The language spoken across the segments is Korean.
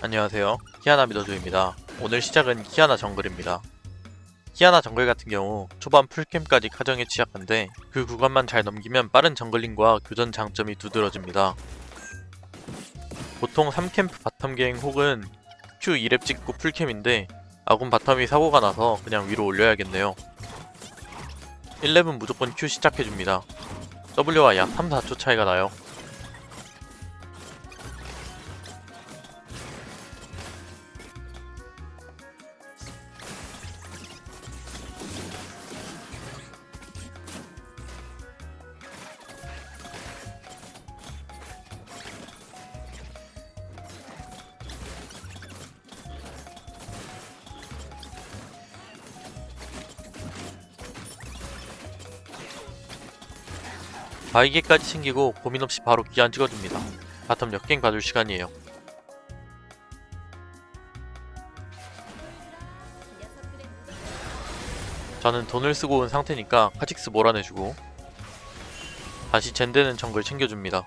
안녕하세요. 키아나 미더조입니다. 오늘 시작은 키아나 정글입니다. 키아나 정글 같은 경우 초반 풀캠까지 카정에 취약한데 그 구간만 잘 넘기면 빠른 정글링과 교전 장점이 두드러집니다. 보통 3캠프 바텀 갱 혹은 Q 2렙 찍고 풀캠인데 아군 바텀이 사고가 나서 그냥 위로 올려야겠네요. 1렙은 무조건 Q 시작해줍니다. W와 약 3, 4초 차이가 나요. 바이게까지 챙기고 고민 없이 바로 기한 찍어줍니다. 바텀 역갱 봐줄 시간이에요. 저는 돈을 쓰고 온 상태니까 카직스 몰아내주고 다시 젠데는 정글 챙겨줍니다.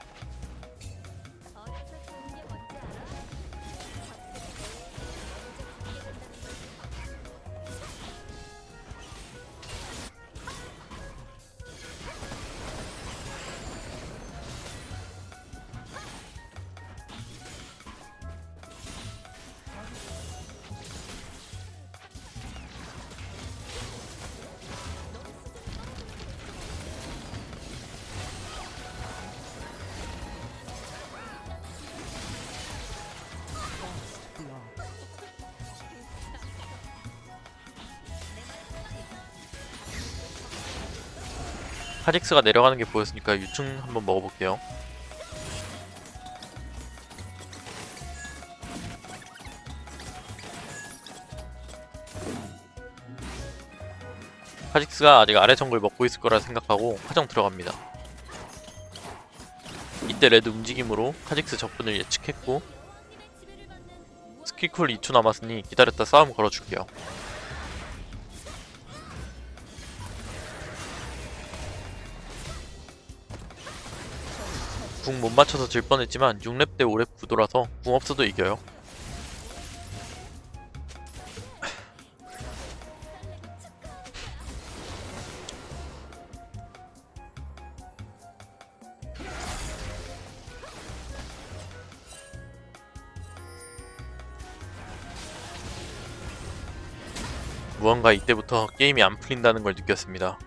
카직스가 내려가는 게 보였으니까 유충 한번 먹어볼게요. 카직스가 아직 아래 정글 먹고 있을 거라 생각하고 화정 들어갑니다. 이때 레드 움직임으로 카직스 적분을 예측했고 스킬쿨 2초 남았으니 기다렸다 싸움 걸어줄게요. 궁 못 맞춰서 질 뻔했지만 6렙 대 5렙 구도라서 궁 없어도 이겨요. 무언가 이때부터 게임이 안 풀린다는 걸 느꼈습니다.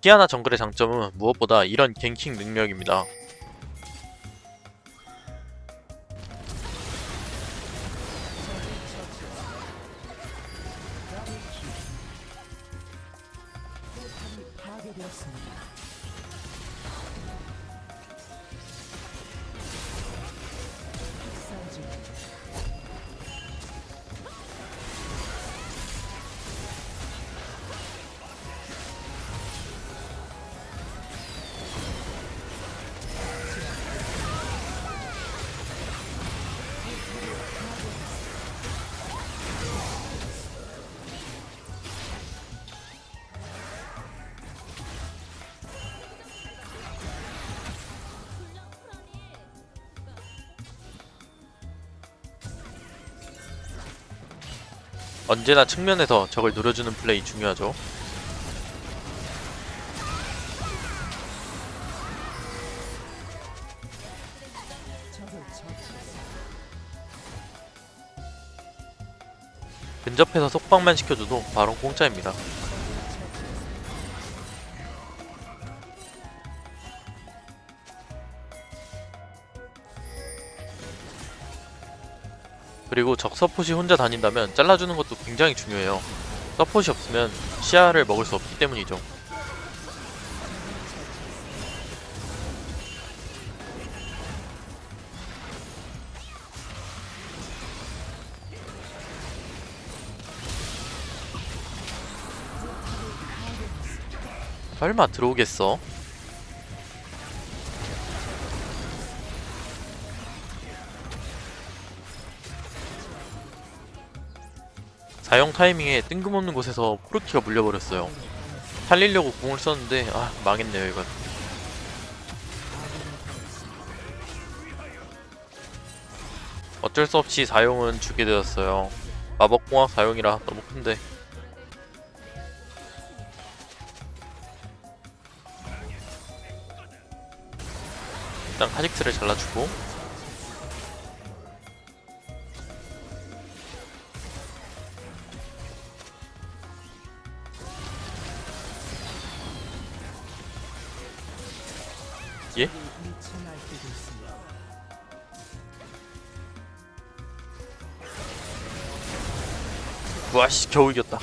키아나 정글의 장점은 무엇보다 이런 갱킹 능력입니다. 언제나 측면에서 적을 노려주는 플레이 중요하죠. 근접해서 속박만 시켜줘도 바로 공짜입니다. 그리고 적 서폿이 혼자 다닌다면 잘라주는 것도 굉장히 중요해요. 서폿이 없으면 시야를 먹을 수 없기 때문이죠. 설마 들어오겠어? 사용 타이밍에 뜬금없는 곳에서 포르키가 물려버렸어요. 살리려고 궁을 썼는데 아 망했네요 이건. 어쩔 수 없이 사용은 주게 되었어요. 마법공학 사용이라 너무 큰데. 일단 카직스를 잘라주고 예? 날뛰고 있습니다. 와씨 겨우 이겼다.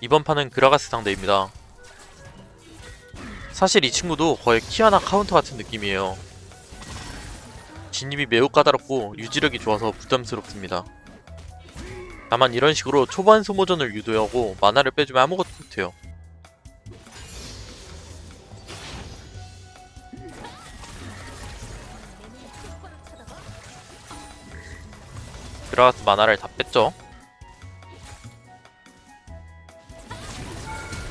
이번 판은 그라가스 상대입니다. 사실 이 친구도 거의 키아나 카운터 같은 느낌이에요. 진입이 매우 까다롭고 유지력이 좋아서 부담스럽습니다. 다만 이런 식으로 초반 소모전을 유도하고 만화를 빼주면 아무것도 못해요. 그라가스 만화를 다 뺐죠.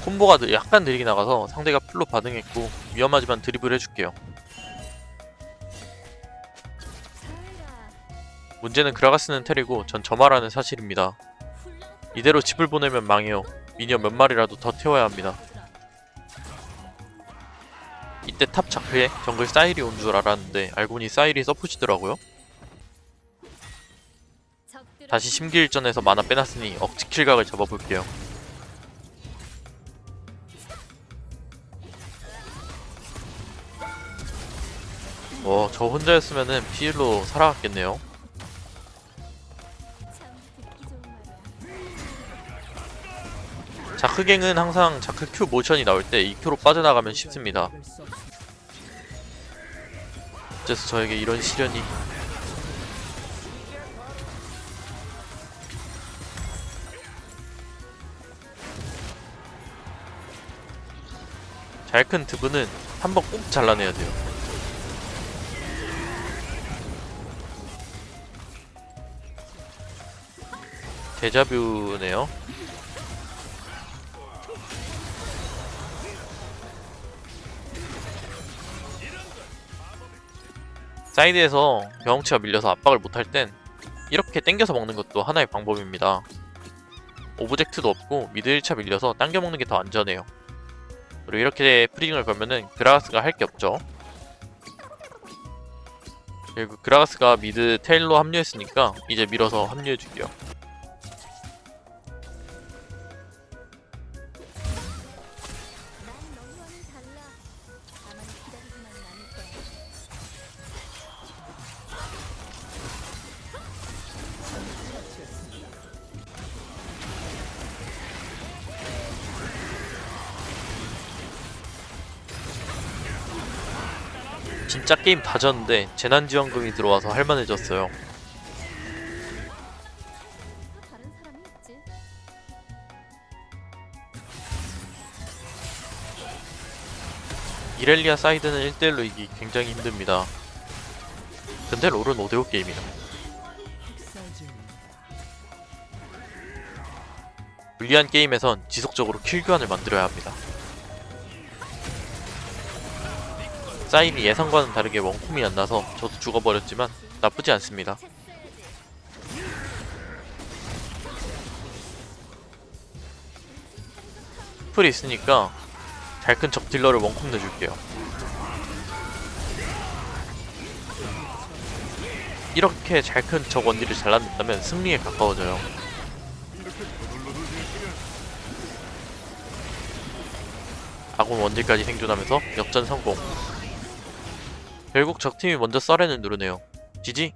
콤보가 느- 약간 느리게 나가서 상대가 풀로 반응했고 위험하지만 드리블 해줄게요. 문제는 그라가스는 텔이고 전 저마라는 사실입니다. 이대로 집을 보내면 망해요. 미니어 몇 마리라도 더 태워야 합니다. 이때 탑 자크에 정글 사일이 온 줄 알았는데 알고 보니 사일이 서포시더라고요. 다시 심기일전에서 만화 빼놨으니 억지 킬각을 잡아볼게요. 어, 저 혼자였으면은 피일로 살아갔겠네요. 자크갱은 항상 자크 Q 모션이 나올 때 2Q로 빠져나가면 쉽습니다. 어째서 저에게 이런 시련이 잘 큰 드브는 한번 꼭 잘라내야 돼요. 데자뷰네요. 사이드에서 경험치가 밀려서 압박을 못할 땐 이렇게 땡겨서 먹는 것도 하나의 방법입니다. 오브젝트도 없고 미드 1차 밀려서 당겨 먹는 게 더 안전해요. 그리고 이렇게 프리징을 걸면은 그라가스가 할 게 없죠. 그리고 그라가스가 미드 테일로 합류했으니까 이제 밀어서 합류해줄게요. 진짜 게임 다 졌는데 재난지원금이 들어와서 할만해졌어요. 이렐리아 사이드는 1대1로 이기 굉장히 힘듭니다. 근데 롤은 5대5 게임이라. 불리한 게임에선 지속적으로 킬 교환을 만들어야 합니다. 사인이 예상과는 다르게 원콤이 안 나서 저도 죽어버렸지만 나쁘지 않습니다. 풀이 있으니까 잘 큰 적 딜러를 원콤 내줄게요. 이렇게 잘 큰 적 원딜을 잘라낸다면 승리에 가까워져요. 아군 원딜까지 생존하면서 역전 성공. 결국 적팀이 먼저 썰렌을 누르네요. 지지?